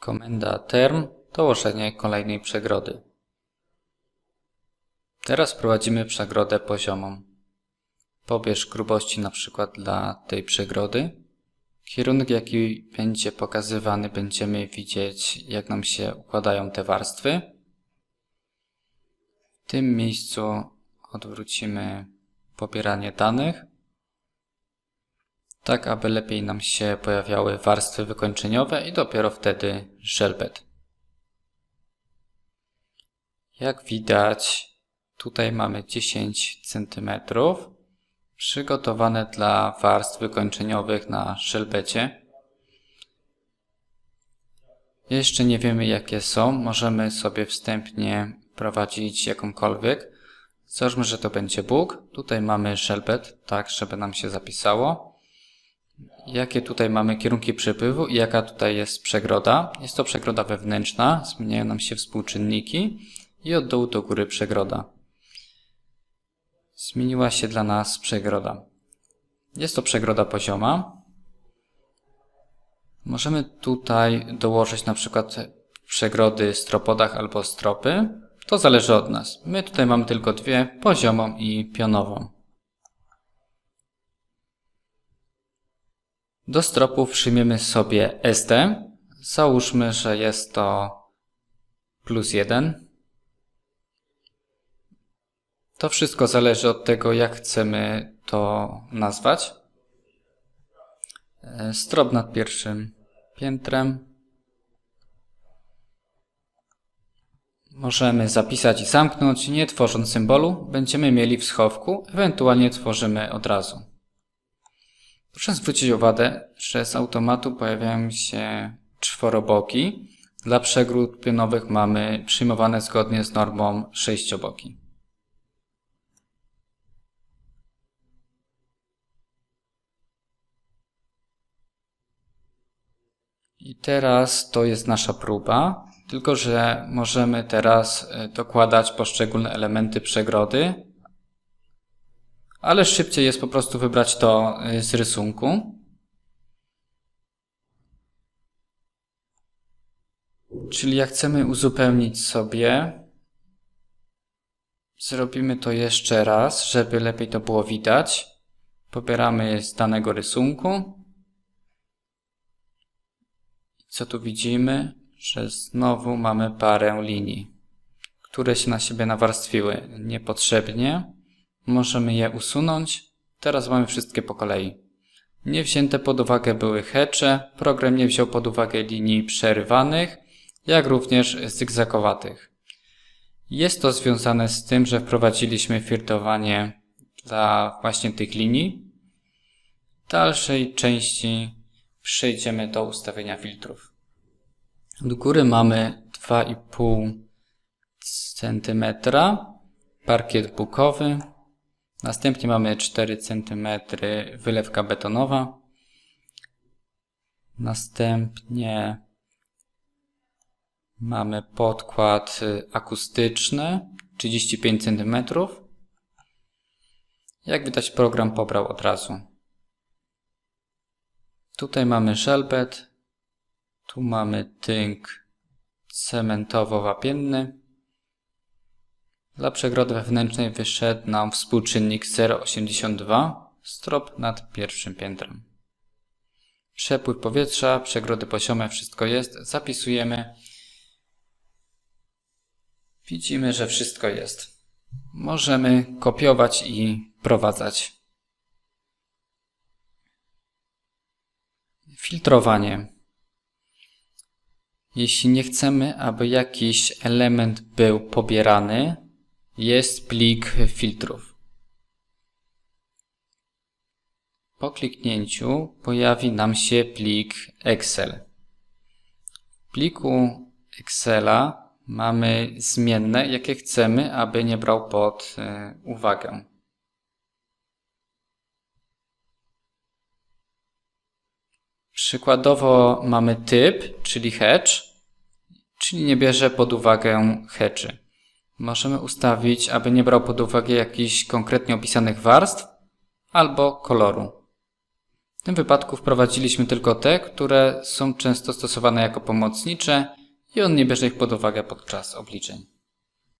Komenda term dołożenie kolejnej przegrody. Teraz wprowadzimy przegrodę poziomą. Pobierz grubości na przykład dla tej przegrody. Kierunek jaki będzie pokazywany będziemy widzieć jak nam się układają te warstwy. W tym miejscu odwrócimy pobieranie danych tak aby lepiej nam się pojawiały warstwy wykończeniowe i dopiero wtedy żelbet. Jak widać, tutaj mamy 10 cm przygotowane dla warstw wykończeniowych na żelbecie. Jeszcze nie wiemy jakie są, możemy sobie wstępnie prowadzić jakąkolwiek. Załóżmy, że to będzie Bóg. Tutaj mamy żelbet, tak żeby nam się zapisało jakie tutaj mamy kierunki przepływu i jaka tutaj jest przegroda. Jest to przegroda wewnętrzna, zmieniają nam się współczynniki i od dołu do góry przegroda. Zmieniła się dla nas przegroda. Jest to przegroda pozioma. Możemy tutaj dołożyć na przykład przegrody stropodach albo stropy. To zależy od nas. My tutaj mamy tylko dwie, poziomą i pionową. Do stropów przyjmiemy sobie SD. Załóżmy, że jest to plus 1. To wszystko zależy od tego, jak chcemy to nazwać. E, strop nad pierwszym piętrem. Możemy zapisać i zamknąć, nie tworząc symbolu. Będziemy mieli w schowku, ewentualnie tworzymy od razu. Proszę zwrócić uwagę, że z automatu pojawiają się czworoboki. Dla przegród pionowych mamy przyjmowane zgodnie z normą sześcioboki. I teraz to jest nasza próba, tylko że możemy teraz e, dokładać poszczególne elementy przegrody ale szybciej jest po prostu wybrać to y, z rysunku. Czyli jak chcemy uzupełnić sobie, zrobimy to jeszcze raz, żeby lepiej to było widać. Pobieramy z danego rysunku. Co tu widzimy? Że znowu mamy parę linii, które się na siebie nawarstwiły niepotrzebnie. Możemy je usunąć. Teraz mamy wszystkie po kolei. Nie wzięte pod uwagę były hecze. Program nie wziął pod uwagę linii przerywanych, jak również zygzakowatych. Jest to związane z tym, że wprowadziliśmy filtrowanie dla właśnie tych linii. W dalszej części przejdziemy do ustawienia filtrów. Od góry mamy 2,5 cm parkiet bukowy, Następnie mamy 4 cm wylewka betonowa. Następnie mamy podkład akustyczny 35 cm. Jak widać program pobrał od razu. Tutaj mamy żelbet, tu mamy tynk cementowo-wapienny. Dla przegrody wewnętrznej wyszedł nam współczynnik 0,82 strop nad pierwszym piętrem. Przepływ powietrza, przegrody poziome, wszystko jest. Zapisujemy. Widzimy, że wszystko jest. Możemy kopiować i prowadzać. Filtrowanie. Jeśli nie chcemy, aby jakiś element był pobierany, jest plik filtrów. Po kliknięciu pojawi nam się plik Excel. W pliku Excela mamy zmienne, jakie chcemy, aby nie brał pod e, uwagę. Przykładowo mamy typ, czyli hedge, czyli nie bierze pod uwagę hedge'y możemy ustawić, aby nie brał pod uwagę jakichś konkretnie opisanych warstw albo koloru. tym wypadku wprowadziliśmy tylko te, które są często stosowane jako pomocnicze i on nie bierze ich pod uwagę podczas obliczeń.